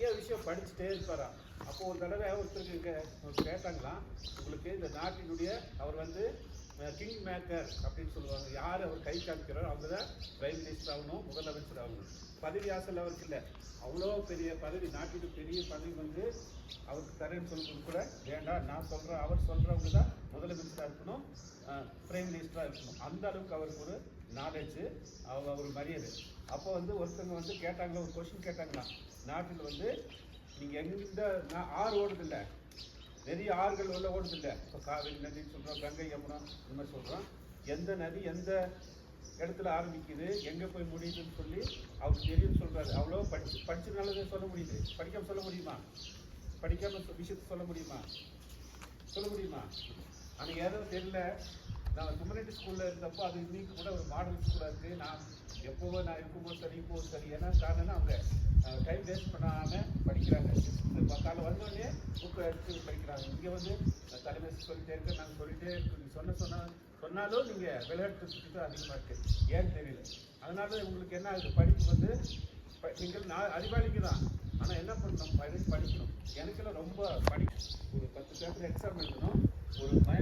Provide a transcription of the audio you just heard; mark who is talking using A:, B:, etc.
A: நிறைய விஷயம் படிச்சுட்டே இருப்பாராம் அப்போ ஒரு தடவை ஒருத்தருக்கு கேட்டாங்களாம் உங்களுக்கு இந்த நாட்டினுடைய அவர் வந்து கிங் மேக்கர் அப்படின்னு சொல்லுவாங்க. யார் அவர் கை காமிக்கிறாரோ அவங்க தான் பிரைம் மினிஸ்டர் ஆகணும் முதலமைச்சர் ஆகணும். பதவி ஆசல் அவருக்கு இல்லை. அவ்வளோ பெரிய பதவி நாட்டிற்கு பெரிய பதவி வந்து அவருக்கு தரேன்னு சொல்றது கூட வேண்டாம் நான் சொல்கிறேன் அவர் சொல்கிறவங்க தான் பிரைம் மினிஸ்டராக இருக்கணும். அந்த அளவுக்கு அவருக்கு ஒரு நாலேஜு அவங்க ஒரு மரியாதை. அப்போ வந்து ஒருத்தவங்க வந்து கேட்டாங்களா ஒரு கொஸ்டின் கேட்டாங்களா நாட்டில் வந்து நீங்கள் எந்த நான் ஆறு ஓடுதில்லை. நிறைய ஆறுகள் உள்ள ஓடுதில்லை. இப்போ காவிரி நதின்னு சொல்கிறோம் கங்கை யமுனா இந்த மாதிரி சொல்கிறோம் எந்த நதி எந்த இடத்துல ஆரம்பிக்குது எங்கே போய் முடியுதுன்னு சொல்லி அவர் தெரியும்னு சொல்கிறாரு அவ்வளோ படிச்சு படிச்சதுனால சொல்ல முடியுது. படிக்காமல் சொல்ல முடியுமா? படிக்காமல் விஷயத்தை சொல்ல முடியுமா? சொல்ல முடியுமா? ஆனால் யாரும் தெரியல. நான் குமரேட்டி ஸ்கூலில் இருந்தப்போ அது இன்னைக்கு கூட ஒரு மாடல் ஸ்கூலாக இருக்குது நான் எப்போவோ நான் இருக்கும்போது சரி இப்போது சரி. ஏன்னா காரணம்னா அவங்க டைம் வேஸ்ட் பண்ணாமல் படிக்கிறாங்க. காலை வந்தோடனே புக்கை எடுத்து படிக்கிறாங்க. இங்கே வந்து தலைமை சொல்லிட்டே இருக்க நாங்கள் சொல்லிட்டே இருக்கோம் சொன்ன சொன்னால் சொன்னாலும் நீங்கள் விளையாட்டு சுற்றி தான் அதிகமாக இருக்குது ஏன்னு தெரியல. அதனால உங்களுக்கு என்ன ஆகுது? படிப்பு வந்து நீங்கள் நான் அறிவாளிக்கு தான். ஆனால் என்ன பண்ணணும்? படி படிக்கணும். எனக்கெல்லாம் ரொம்ப படி ஒரு பத்து பேப்பர் எக்ஸாம் எழுதணும். ஒரு மய